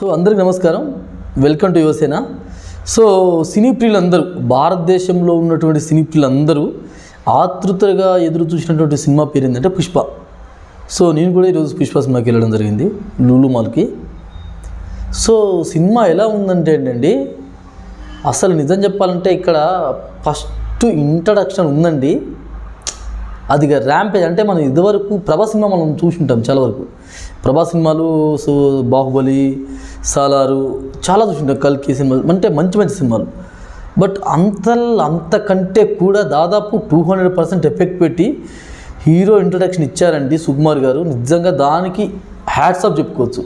So అందరికి నమస్కారం. Welcome to Yuvasena. So cine ప్రియులందరూ భారతదేశంలో ఉన్నటువంటి సినీ ప్రియులందరూ ఆతృతగా ఎదురు చూసినటువంటి సినిమా పేరు ఏంటంటే పుష్ప. సో నేను కూడా ఈరోజు పుష్ప సినిమాకి వెళ్ళడం జరిగింది లూలు మాల్కి. సో సినిమా ఎలా ఉందంటే ఏంటండి అసలు నిజం చెప్పాలంటే ఇక్కడ ఫస్ట్ ఇంట్రడక్షన్ ఉందండి. అది ర్యాంపేజ్ అంటే మనం ఇదివరకు ప్రభా సినిమా మనం చూసుంటాం చాలా వరకు. ప్రభా సినిమాలు సో బాహుబలి సాలారు చాలా చూసుంటాం కల్కి సినిమాలు. అంటే మంచి మంచి సినిమాలు. బట్ అంత అంతకంటే కూడా దాదాపు టూ హండ్రెడ్ పర్సెంట్ ఎఫెక్ట్ పెట్టి హీరో ఇంట్రడక్షన్ ఇచ్చారండి సుకుమార్ గారు. నిజంగా దానికి హ్యాట్సాప్ చెప్పుకోవచ్చు.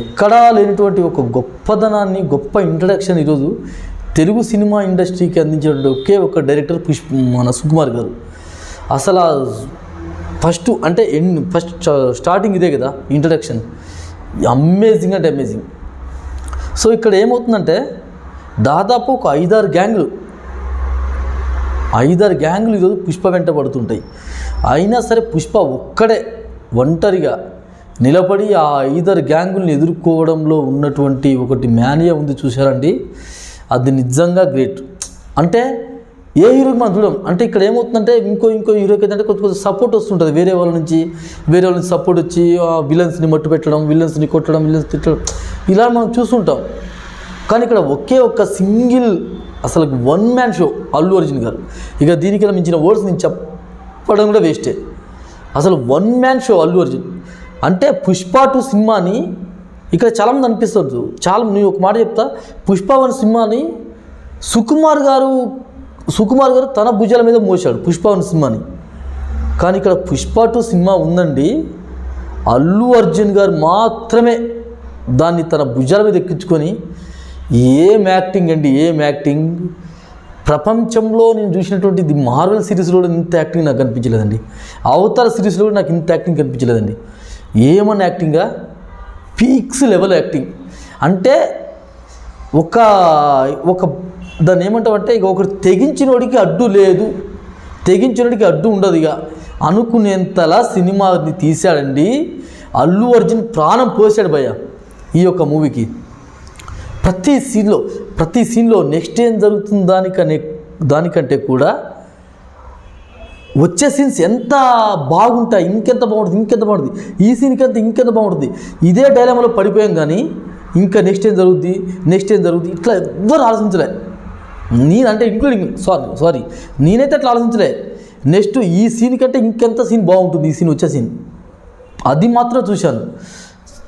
ఎక్కడా లేనటువంటి ఒక గొప్పదనాన్ని గొప్ప ఇంట్రడక్షన్ ఈరోజు తెలుగు సినిమా ఇండస్ట్రీకి అందించినటువంటి ఒకే ఒక డైరెక్టర్ పుష్ప మన సుకుమార్ గారు. అసలు ఫస్ట్ అంటే ఎన్ ఫస్ట్ స్టార్టింగ్ ఇదే కదా ఇంట్రడక్షన్ అమేజింగ్ అంటే అమేజింగ్ సో ఇక్కడ ఏమవుతుందంటే దాదాపు ఒక ఐదారు గ్యాంగులు ఐదారు గ్యాంగులు ఈరోజు పుష్ప వెంట పడుతుంటాయి. అయినా సరే పుష్ప ఒక్కడే ఒంటరిగా నిలబడి ఆ ఐదారు గ్యాంగుల్ని ఎదుర్కోవడంలో ఉన్నటువంటి ఒకటి మేనియా ఉంది చూసారండి అది నిజంగా గ్రేట్. అంటే ఏ హీరోకి మనం చూడం? అంటే ఇక్కడ ఏమవుతుందంటే ఇంకో ఇంకో హీరోకి ఏంటంటే కొంచెం కొంచెం సపోర్ట్ వస్తుంటుంది. వేరే వాళ్ళ నుంచి వేరే వాళ్ళ నుంచి సపోర్ట్ వచ్చి విలన్స్ని మట్టు పెట్టడం విలన్స్ని కొట్టడం విలన్స్ తిట్టడం ఇలా మనం చూస్తుంటాం. కానీ ఇక్కడ ఒకే ఒక్క సింగిల్ అసలు one man show Allu Arjun గారు. ఇక దీనికి మించిన వర్డ్స్ నేను చెప్పడం కూడా వేస్టే అసలు one man show Allu Arjun. అంటే పుష్ప టూ సినిమాని ఇక్కడ చాలామంది అనిపిస్తుంది చాలా నేను ఒక మాట చెప్తా. పుష్ప వన్ సినిమాని సుకుమార్ గారు సుకుమార్ గారు తన భుజాల మీద మోసాడు పుష్ప సినిమాని. కానీ ఇక్కడ పుష్ప టూ సినిమా ఉందండి. అల్లు అర్జున్ గారు మాత్రమే దాన్ని తన భుజాల మీద ఎక్కించుకొని ఏం యాక్టింగ్ అండి ఏం యాక్టింగ్? ప్రపంచంలో నేను చూసినటువంటి ది మార్వెల్ సిరీస్లో కూడా ఇంత యాక్టింగ్ నాకు కనిపించలేదండి అవతార సిరీస్లో కూడా నాకు ఇంత యాక్టింగ్ కనిపించలేదండి. ఏమన్నా యాక్టింగా? Peaks level acting. అంటే ఒక ఒక దాన్ని ఏమంటామంటే ఇక ఒకరు తెగించినోడికి అడ్డు లేదు. తెగించినోడికి అడ్డు ఉండదు ఇక. అనుకునేంతలా సినిమాని తీశాడండి. అల్లు అర్జున్ ప్రాణం పోసాడు భయ్య ఈ యొక్క మూవీకి. ప్రతి సీన్లో ప్రతి సీన్లో నెక్స్ట్ ఏం జరుగుతుంది దానికనే దానికంటే కూడా వచ్చే సీన్స్ ఎంత బాగుంటాయి ఇంకెంత బాగుంటుంది ఇంకెంత బాగుంటుంది. ఈ సీన్కి అంత ఇంకెంత బాగుంటుంది. ఇదే డైలామాలో పడిపోయాం కానీ ఇంకా నెక్స్ట్ ఏం జరుగుద్ది నెక్స్ట్ ఏం జరుగుద్ది ఇట్లా ఎవ్వరు ఆలోచించలే. నేనంటే ఇంక్లూడింగ్ సారీ సారీ నేనైతే అట్లా ఆలోచించలే. నెక్స్ట్ ఈ సీన్ కంటే ఇంకెంత సీన్ బాగుంటుంది? ఈ సీన్ వచ్చే సీన్ అది మాత్రం చూశాను.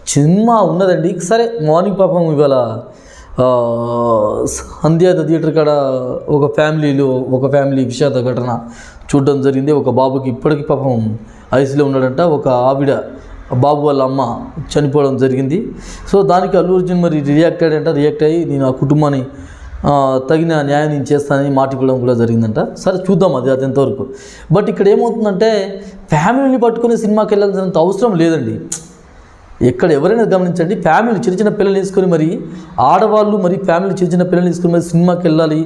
సినిమా ఉన్నదండి. సరే మార్నింగ్ పాపం ఇవాళ సంధ్యాద థియేటర్ కాడ ఒక ఫ్యామిలీలో ఒక ఫ్యామిలీ విషాద ఘటన చూడడం జరిగింది. ఒక బాబుకి ఇప్పటికీ పాపం ఐసీలో ఉన్నాడంట. ఒక ఆవిడ బాబు వాళ్ళ అమ్మ చనిపోవడం జరిగింది. సో దానికి అల్లు అర్జున్ మరి రియాక్ట్ అయ్యాడంట. రియాక్ట్ అయ్యి నేను ఆ కుటుంబాన్ని తగిన న్యాయం నేను చేస్తానని మాట ఇవ్వడం కూడా జరిగిందంట. సరే చూద్దాం అది అది ఎంతవరకు. బట్ ఇక్కడ ఏమవుతుందంటే ఫ్యామిలీని పట్టుకుని సినిమాకి వెళ్ళాల్సినంత అవసరం లేదండి. ఎక్కడ ఎవరైనా గమనించండి ఫ్యామిలీ చిన్న చిన్న పిల్లలు తీసుకొని మరి ఆడవాళ్ళు మరి ఫ్యామిలీ చిన్న చిన్న పిల్లలు తీసుకొని మరి సినిమాకి వెళ్ళాలి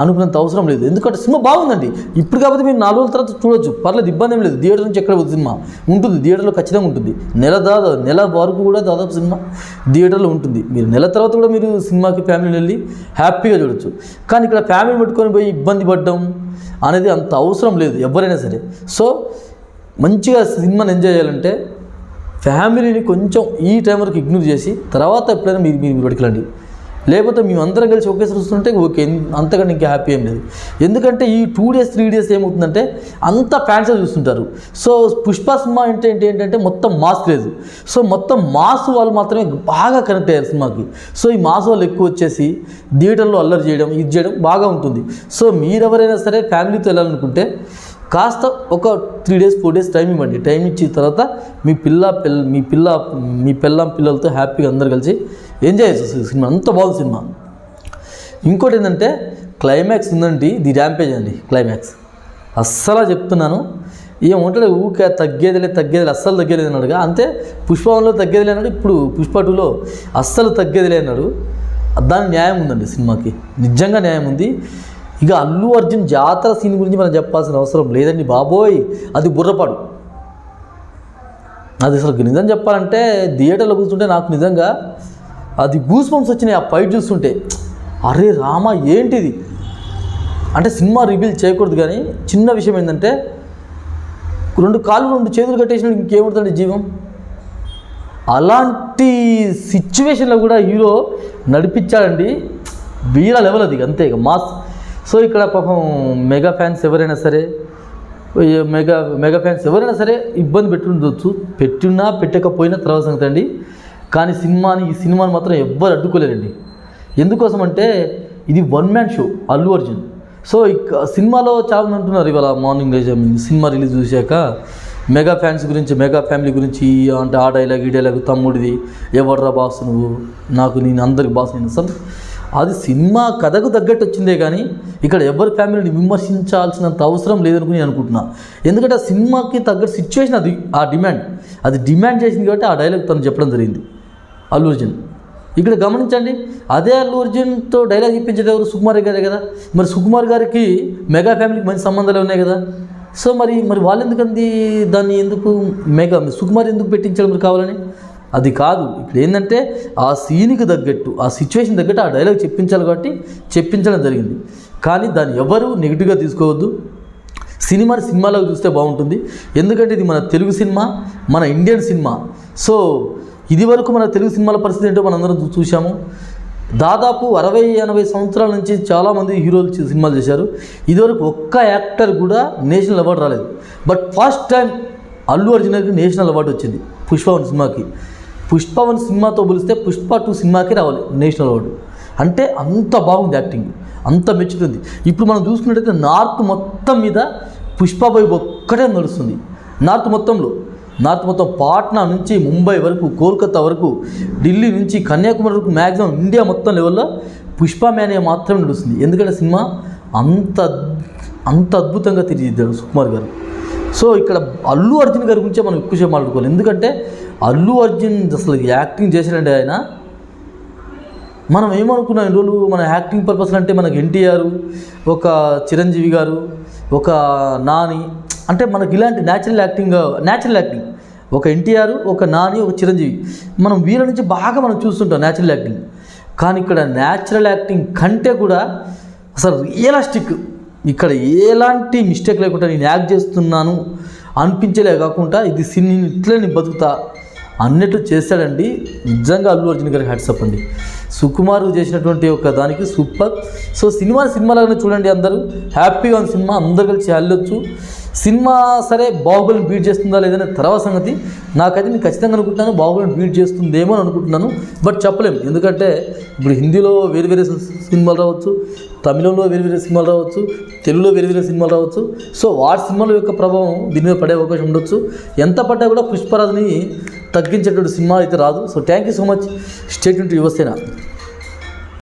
అనుకున్నంత అవసరం లేదు. ఎందుకంటే సినిమా బాగుందండి. ఇప్పుడు కాబట్టి మీరు నాలుగు రోజుల తర్వాత చూడొచ్చు. పర్లేదు ఇబ్బంది ఏం లేదు. థియేటర్ నుంచి ఎక్కడ సినిమా ఉంటుంది. థియేటర్లో ఖచ్చితంగా ఉంటుంది. నెల దాదాపు నెల వరకు కూడా దాదాపు సినిమా థియేటర్లో ఉంటుంది. మీరు నెల తర్వాత కూడా మీరు సినిమాకి ఫ్యామిలీ వెళ్ళి హ్యాపీగా చూడొచ్చు. కానీ ఇక్కడ ఫ్యామిలీ పెట్టుకొని పోయి ఇబ్బంది పడడం అనేది అంత అవసరం లేదు ఎవరైనా సరే. సో మంచిగా సినిమాని ఎంజాయ్ చేయాలంటే ఫ్యామిలీని కొంచెం ఈ టైం వరకు ఇగ్నోర్ చేసి తర్వాత ఎప్పుడైనా మీరు మీరు పట్టుకెళ్ళండి లేకపోతే మేము అందరం కలిసి ఒకేసారి చూస్తుంటే ఓకే అంతకంటే ఇంకా హ్యాపీ ఏం లేదు. ఎందుకంటే ఈ టూ డేస్ త్రీ డేస్ ఏమవుతుందంటే అంత ఫ్యాన్స్ చూస్తుంటారు. సో పుష్ప సినిమా అంటే ఏంటి ఏంటంటే మొత్తం మాస్ లేదు. సో మొత్తం మాస్ వాళ్ళు మాత్రమే బాగా కనెక్ట్ అయ్యారు సినిమాకి. సో ఈ మాస్ వాళ్ళు ఎక్కువ వచ్చేసి థియేటర్లో అల్లరి చేయడం ఇది చేయడం బాగా ఉంటుంది. సో మీరెవరైనా సరే ఫ్యామిలీతో వెళ్ళాలనుకుంటే కాస్త ఒక three days four days time ఇవ్వండి. టైం ఇచ్చిన తర్వాత మీ పిల్ల పిల్ల మీ పిల్ల మీ పిల్లం పిల్లలతో హ్యాపీగా అందరు కలిసి ఎంజాయ్ చేస్తారు సినిమా అంత బాగుంది సినిమా. ఇంకోటి ఏంటంటే క్లైమాక్స్ ఉందండి. ది ర్యాంపేజ్ అండి క్లైమాక్స్ అస్సలా చెప్తున్నాను. ఏమంటాడు ఊకే తగ్గేదిలే తగ్గేదిలే అస్సలు తగ్గేది అన్నాడుగా. అంతే పుష్పంలో తగ్గేదిలే అన్నాడు. ఇప్పుడు పుష్ప టూలో అస్సలు తగ్గేదిలే అన్నాడు. దాని న్యాయం ఉందండి సినిమాకి. నిజంగా న్యాయం ఉంది. ఇక అల్లు అర్జున్ జాతర సీన్ గురించి మనం చెప్పాల్సిన అవసరం లేదండి బాబోయ్. అది బుర్రపాడు అది అసలు నిజం చెప్పాలంటే థియేటర్లో కూర్చుంటే నాకు నిజంగా అది గూస్ బంప్స్ వచ్చినాయి ఆ ఫైట్ చూస్తుంటే. అరే రామ ఏంటిది? అంటే సినిమా రివీల్ చేయకూడదు కానీ చిన్న విషయం ఏంటంటే రెండు కాళ్ళు రెండు చేతులు కట్టేసిన ఇంకేముంటుందండి జీవం? అలాంటి సిచ్యువేషన్లో కూడా హీరో నడిపించాడండి. వీర లెవెల్ అది అంతే ఇక. మాస్ సో ఇక్కడ పాపం మెగా ఫ్యాన్స్ ఎవరైనా సరే మెగా మెగా ఫ్యాన్స్ ఎవరైనా సరే ఇబ్బంది పెట్టుండొచ్చు. పెట్టున్నా పెట్టకపోయినా తర్వాత సంగతి అండి. కానీ సినిమాని ఈ సినిమాని మాత్రం ఎవ్వరు అడ్డుకోలేరండి. ఎందుకోసం అంటే ఇది one man show Allu Arjun. So ఇక సినిమాలో చాలా మంది అంటున్నారు ఇవాళ మార్నింగ్ సినిమా రిలీజ్ చూశాక మెగా ఫ్యాన్స్ గురించి మెగా ఫ్యామిలీ గురించి అంటే ఆ డైలాగ్ ఈ డైలాగ్ తమ్ముడిది ఎవర్రా బాస్ నువ్వు? నాకు నేను అందరికి బాస్ నేను సార్ అది సినిమా కథకు తగ్గట్టు వచ్చిందే కానీ ఇక్కడ ఎవరి ఫ్యామిలీని విమర్శించాల్సినంత అవసరం లేదనుకుని నేను అనుకుంటున్నా. ఎందుకంటే ఆ సినిమాకి తగ్గట్టు సిచ్యువేషన్ అది ఆ డిమాండ్. అది డిమాండ్ చేసింది కాబట్టి ఆ డైలాగ్ తను చెప్పడం జరిగింది. అల్లు అర్జున్. ఇక్కడ గమనించండి అదే అల్లు అర్జున్తో డైలాగ్ ఇప్పించేది ఎవరు? సుకుమార్ గారే కదా. మరి సుకుమార్ గారికి మెగా ఫ్యామిలీకి మంచి సంబంధాలు ఉన్నాయి కదా. సో మరి మరి వాళ్ళు ఎందుకంది దాన్ని ఎందుకు మెగా సుకుమార్ ఎందుకు పెట్టించడం మీరు కావాలని? అది కాదు. ఇప్పుడు ఏంటంటే ఆ సీన్కి తగ్గట్టు ఆ సిచ్యువేషన్ తగ్గట్టు ఆ డైలాగ్ చెప్పించాలి కాబట్టి చెప్పించడం జరిగింది. కానీ దాన్ని ఎవరు నెగిటివ్గా తీసుకోవద్దు. సినిమాని సినిమాలో చూస్తే బాగుంటుంది. ఎందుకంటే ఇది మన తెలుగు సినిమా మన ఇండియన్ సినిమా. సో ఇది వరకు మన తెలుగు సినిమాల పరిస్థితి ఏంటో మనందరం అందరం చూసాము దాదాపు అరవై ఎనభై సంవత్సరాల నుంచి చాలామంది హీరోలు సినిమాలు చేశారు. ఇదివరకు ఒక్క యాక్టర్ కూడా నేషనల్ అవార్డు రాలేదు. బట్ ఫస్ట్ టైం అల్లు అర్జున్కి నేషనల్ అవార్డు వచ్చింది పుష్పవన్ సినిమాకి. పుష్పవన్ సినిమాతో పోలిస్తే పుష్ప టూ సినిమాకి రావాలి నేషనల్ అవార్డు. అంటే అంత బాగుంది యాక్టింగ్. అంత మెచ్చుతుంది ఇప్పుడు మనం చూసుకున్నట్టయితే నార్త్ మొత్తం మీద పుష్ప వైపు ఒక్కటే నడుస్తుంది. నార్త్ మొత్తంలో. నార్త్ మొత్తం పాట్నా నుంచి ముంబై వరకు కోల్కతా వరకు ఢిల్లీ నుంచి కన్యాకుమారి వరకు మ్యాక్సిమం ఇండియా మొత్తం లెవెల్లో పుష్ప మేనే మాత్రమే నడుస్తుంది. ఎందుకంటే సినిమా అంత అంత అద్భుతంగా తీర్చిదిద్దాడు సుకుమార్ గారు. సో ఇక్కడ అల్లు అర్జున్ గారి గురించే మనం ఎక్కువసేపు మాట్లాడుకోవాలి. ఎందుకంటే అల్లు అర్జున్ అసలు యాక్టింగ్ చేశాడంటే ఆయన. మనం ఏమనుకున్నాం ఈ రోజులు మన యాక్టింగ్ పర్పస్ అంటే మనకి ఎన్టీఆర్ ఒక చిరంజీవి గారు ఒక నాని. అంటే మనకి ఇలాంటి న్యాచురల్ యాక్టింగ్ న్యాచురల్ యాక్టింగ్ ఒక ఎన్టీఆర్ ఒక నాని ఒక చిరంజీవి. మనం వీళ్ళ నుంచి బాగా మనం చూస్తుంటాం న్యాచురల్ యాక్టింగ్ కానీ ఇక్కడ న్యాచురల్ యాక్టింగ్ కంటే కూడా అసలు రియలిస్టిక్ ఇక్కడ ఎలాంటి మిస్టేక్ లేకుండా నేను యాక్ట్ చేస్తున్నాను అనిపించలే కాకుండా ఇది సినీ ఇట్లే నేను బతుకుతా. అన్నట్టు చేశాడండి. నిజంగా అల్లు అర్జున్ గారికి హ్యాట్సప్ అండి. సుకుమార్ చేసినటువంటి ఒక దానికి సూపర్. సో సినిమా సినిమాలాగానే చూడండి అందరూ. హ్యాపీగా ఉంది సినిమా అందరు కలిసి వెళ్ళొచ్చు. సినిమా సరే బాహుబలిని బీట్ చేస్తుందా లేదనే తర్వాత సంగతి. నాకైతే నేను ఖచ్చితంగా అనుకుంటున్నాను బాహుబలిని బీట్ చేస్తుందేమో అని అనుకుంటున్నాను. బట్ చెప్పలేము ఎందుకంటే ఇప్పుడు హిందీలో వేరు వేరే సినిమాలు రావచ్చు. తమిళంలో వేరు వేరే సినిమాలు రావచ్చు. తెలుగులో వేరు వేరే సినిమాలు రావచ్చు. సో వాటి సినిమాల యొక్క ప్రభావం దీని మీద పడే అవకాశం ఉండొచ్చు. ఎంత పడ్డా కూడా పుష్పరాజ్ని తగ్గించేటువంటి సినిమా అయితే రాదు. So thank you so much state Yuvasena.